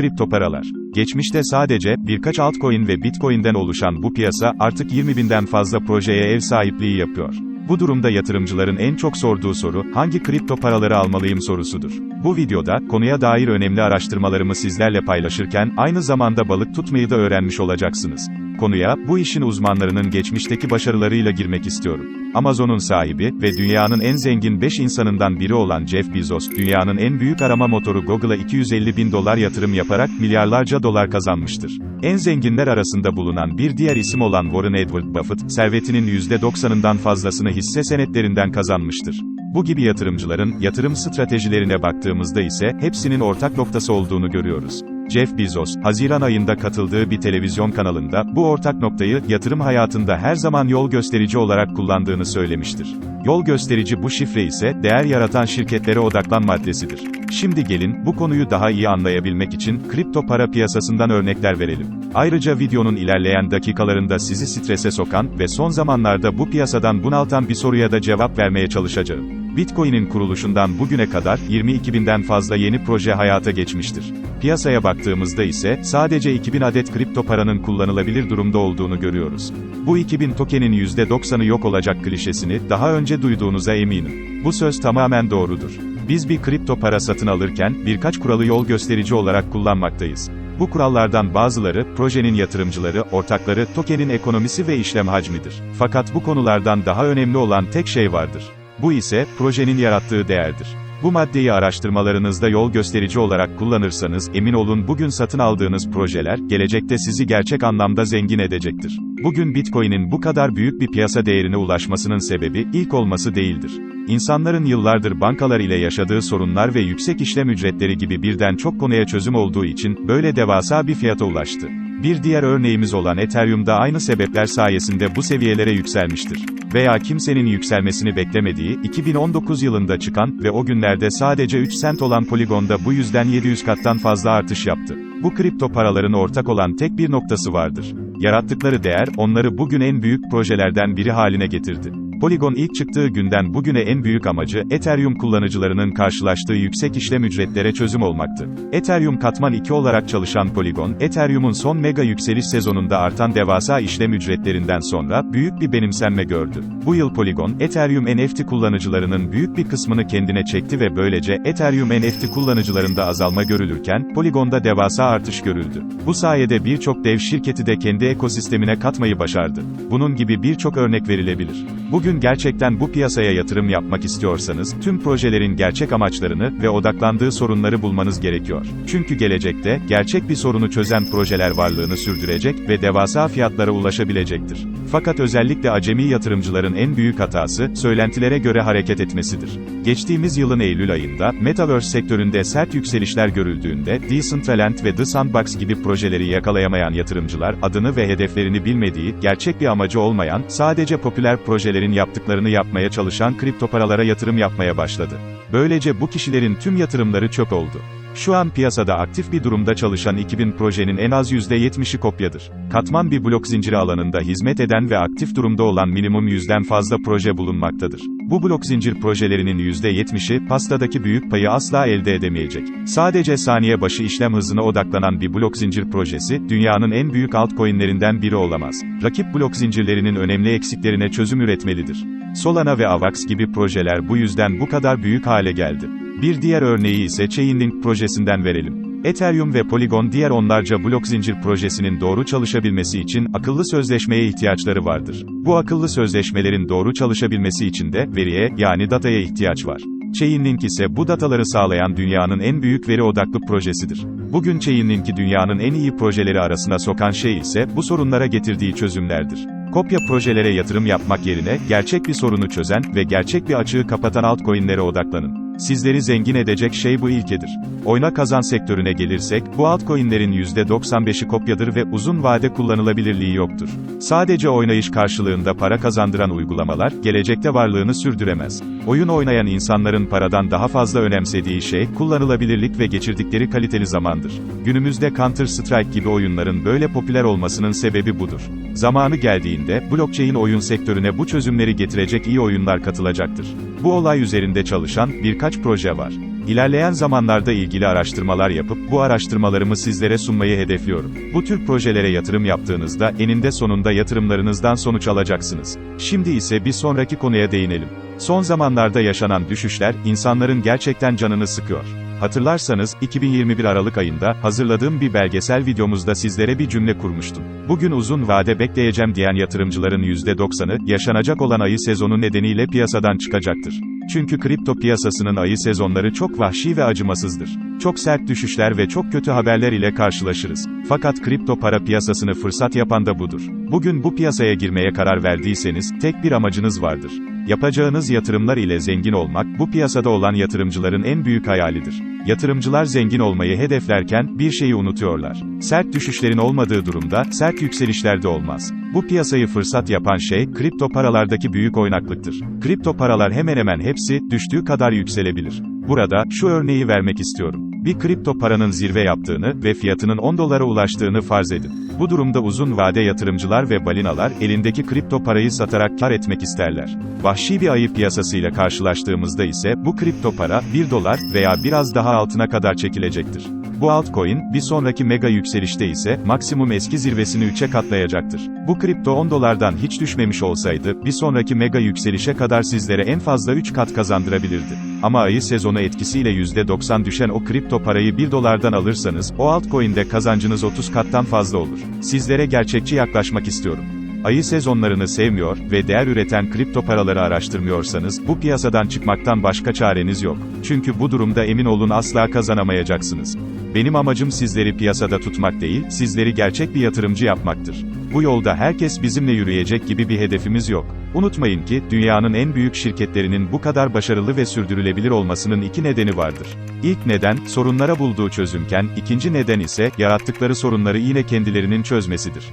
kripto paralar. Geçmişte sadece birkaç altcoin ve bitcoin'den oluşan bu piyasa artık 20 binden fazla projeye ev sahipliği yapıyor. Bu durumda yatırımcıların en çok sorduğu soru, hangi kripto paraları almalıyım sorusudur. Bu videoda, konuya dair önemli araştırmalarımı sizlerle paylaşırken, aynı zamanda balık tutmayı da öğrenmiş olacaksınız. Konuya, bu işin uzmanlarının geçmişteki başarılarıyla girmek istiyorum. Amazon'un sahibi ve dünyanın en zengin 5 insanından biri olan Jeff Bezos, dünyanın en büyük arama motoru Google'a 250 bin dolar yatırım yaparak milyarlarca dolar kazanmıştır. En zenginler arasında bulunan bir diğer isim olan Warren Edward Buffett, servetinin %90'ından fazlasını hisse senetlerinden kazanmıştır. Bu gibi yatırımcıların yatırım stratejilerine baktığımızda ise hepsinin ortak noktası olduğunu görüyoruz. Jeff Bezos, Haziran ayında katıldığı bir televizyon kanalında, bu ortak noktayı, yatırım hayatında her zaman yol gösterici olarak kullandığını söylemiştir. Yol gösterici bu şifre ise, değer yaratan şirketlere odaklan maddesidir. Şimdi gelin, bu konuyu daha iyi anlayabilmek için, kripto para piyasasından örnekler verelim. Ayrıca videonun ilerleyen dakikalarında sizi strese sokan ve son zamanlarda bu piyasadan bunaltan bir soruya da cevap vermeye çalışacağım. Bitcoin'in kuruluşundan bugüne kadar 22 binden fazla yeni proje hayata geçmiştir. Piyasaya baktığımızda ise sadece 2000 adet kripto paranın kullanılabilir durumda olduğunu görüyoruz. Bu 2000 tokenin %90'ı yok olacak klişesini daha önce duyduğunuza eminim. Bu söz tamamen doğrudur. Biz bir kripto para satın alırken birkaç kuralı yol gösterici olarak kullanmaktayız. Bu kurallardan bazıları, projenin yatırımcıları, ortakları, tokenin ekonomisi ve işlem hacmidir. Fakat bu konulardan daha önemli olan tek şey vardır. Bu ise, projenin yarattığı değerdir. Bu maddeyi araştırmalarınızda yol gösterici olarak kullanırsanız, emin olun bugün satın aldığınız projeler, gelecekte sizi gerçek anlamda zengin edecektir. Bugün Bitcoin'in bu kadar büyük bir piyasa değerine ulaşmasının sebebi, ilk olması değildir. İnsanların yıllardır bankalar ile yaşadığı sorunlar ve yüksek işlem ücretleri gibi birden çok konuya çözüm olduğu için, böyle devasa bir fiyata ulaştı. Bir diğer örneğimiz olan Ethereum da aynı sebepler sayesinde bu seviyelere yükselmiştir. Veya kimsenin yükselmesini beklemediği, 2019 yılında çıkan ve o günlerde sadece 3 sent olan Polygon'da bu yüzden 700 kattan fazla artış yaptı. Bu kripto paraların ortak olan tek bir noktası vardır. Yarattıkları değer, onları bugün en büyük projelerden biri haline getirdi. Polygon ilk çıktığı günden bugüne en büyük amacı, Ethereum kullanıcılarının karşılaştığı yüksek işlem ücretlere çözüm olmaktı. Ethereum katman 2 olarak çalışan Polygon, Ethereum'un son mega yükseliş sezonunda artan devasa işlem ücretlerinden sonra, büyük bir benimsenme gördü. Bu yıl Polygon, Ethereum NFT kullanıcılarının büyük bir kısmını kendine çekti ve böylece, Ethereum NFT kullanıcılarında azalma görülürken, Polygon'da devasa artış görüldü. Bu sayede birçok dev şirketi de kendi ekosistemine katmayı başardı. Bunun gibi birçok örnek verilebilir. Bugün Bugün gerçekten bu piyasaya yatırım yapmak istiyorsanız, tüm projelerin gerçek amaçlarını ve odaklandığı sorunları bulmanız gerekiyor. Çünkü gelecekte, gerçek bir sorunu çözen projeler varlığını sürdürecek ve devasa fiyatlara ulaşabilecektir. Fakat özellikle acemi yatırımcıların en büyük hatası, söylentilere göre hareket etmesidir. Geçtiğimiz yılın Eylül ayında, Metaverse sektöründe sert yükselişler görüldüğünde, Decentraland ve The Sandbox gibi projeleri yakalayamayan yatırımcılar, adını ve hedeflerini bilmediği, gerçek bir amacı olmayan, sadece popüler projelerin yaptıklarını yapmaya çalışan kripto paralara yatırım yapmaya başladı. Böylece bu kişilerin tüm yatırımları çöp oldu. Şu an piyasada aktif bir durumda çalışan 2000 projenin en az %70'i kopyadır. Katman bir blok zinciri alanında hizmet eden ve aktif durumda olan minimum yüzden fazla proje bulunmaktadır. Bu blok zincir projelerinin %70'i, pastadaki büyük payı asla elde edemeyecek. Sadece saniye başı işlem hızına odaklanan bir blok zincir projesi, dünyanın en büyük altcoin'lerinden biri olamaz. Rakip blok zincirlerinin önemli eksiklerine çözüm üretmelidir. Solana ve Avax gibi projeler bu yüzden bu kadar büyük hale geldi. Bir diğer örneği ise Chainlink projesinden verelim. Ethereum ve Polygon diğer onlarca blok zincir projesinin doğru çalışabilmesi için akıllı sözleşmeye ihtiyaçları vardır. Bu akıllı sözleşmelerin doğru çalışabilmesi için de veriye yani dataya ihtiyaç var. Chainlink ise bu dataları sağlayan dünyanın en büyük veri odaklı projesidir. Bugün Chainlink'i dünyanın en iyi projeleri arasına sokan şey ise bu sorunlara getirdiği çözümlerdir. Kopya projelere yatırım yapmak yerine, gerçek bir sorunu çözen ve gerçek bir açığı kapatan altcoin'lere odaklanın. Sizleri zengin edecek şey bu ilkedir. Oyna kazan sektörüne gelirsek, bu altcoin'lerin %95'i kopyadır ve uzun vade kullanılabilirliği yoktur. Sadece oynayış karşılığında para kazandıran uygulamalar, gelecekte varlığını sürdüremez. Oyun oynayan insanların paradan daha fazla önemsediği şey, kullanılabilirlik ve geçirdikleri kaliteli zamandır. Günümüzde Counter Strike gibi oyunların böyle popüler olmasının sebebi budur. Zamanı geldiğinde, blockchain oyun sektörüne bu çözümleri getirecek iyi oyunlar katılacaktır. Bu olay üzerinde çalışan, birkaç birkaç proje var. İlerleyen zamanlarda ilgili araştırmalar yapıp bu araştırmalarımı sizlere sunmayı hedefliyorum. Bu tür projelere yatırım yaptığınızda eninde sonunda yatırımlarınızdan sonuç alacaksınız. Şimdi ise bir sonraki konuya değinelim. Son zamanlarda yaşanan düşüşler insanların gerçekten canını sıkıyor. Hatırlarsanız, 2021 Aralık ayında, hazırladığım bir belgesel videomuzda sizlere bir cümle kurmuştum. Bugün uzun vade bekleyeceğim diyen yatırımcıların %90'ı, yaşanacak olan ayı sezonu nedeniyle piyasadan çıkacaktır. Çünkü kripto piyasasının ayı sezonları çok vahşi ve acımasızdır. Çok sert düşüşler ve çok kötü haberler ile karşılaşırız. Fakat kripto para piyasasını fırsat yapan da budur. Bugün bu piyasaya girmeye karar verdiyseniz, tek bir amacınız vardır. Yapacağınız yatırımlar ile zengin olmak, bu piyasada olan yatırımcıların en büyük hayalidir. Yatırımcılar zengin olmayı hedeflerken, bir şeyi unutuyorlar. Sert düşüşlerin olmadığı durumda, sert yükselişler de olmaz. Bu piyasayı fırsat yapan şey, kripto paralardaki büyük oynaklıktır. Kripto paralar hemen hemen hepsi, düştüğü kadar yükselebilir. Burada, şu örneği vermek istiyorum. Bir kripto paranın zirve yaptığını ve fiyatının 10 dolara ulaştığını farz edin. Bu durumda uzun vade yatırımcılar ve balinalar, elindeki kripto parayı satarak kar etmek isterler. Vahşi bir ayı piyasasıyla karşılaştığımızda ise, bu kripto para, 1 dolar veya biraz daha altına kadar çekilecektir. Bu altcoin, bir sonraki mega yükselişte ise, maksimum eski zirvesini 3'e katlayacaktır. Bu kripto 10 dolardan hiç düşmemiş olsaydı, bir sonraki mega yükselişe kadar sizlere en fazla 3 kat kazandırabilirdi. Ama ayı sezonu etkisiyle %90 düşen o kripto parayı 1 dolardan alırsanız, o altcoin'de kazancınız 30 kattan fazla olur. Sizlere gerçekçi yaklaşmak istiyorum. Ayı sezonlarını sevmiyor ve değer üreten kripto paraları araştırmıyorsanız, bu piyasadan çıkmaktan başka çareniz yok. Çünkü bu durumda emin olun asla kazanamayacaksınız. Benim amacım sizleri piyasada tutmak değil, sizleri gerçek bir yatırımcı yapmaktır. Bu yolda herkes bizimle yürüyecek gibi bir hedefimiz yok. Unutmayın ki, dünyanın en büyük şirketlerinin bu kadar başarılı ve sürdürülebilir olmasının iki nedeni vardır. İlk neden, sorunlara bulduğu çözümken, ikinci neden ise, yarattıkları sorunları yine kendilerinin çözmesidir.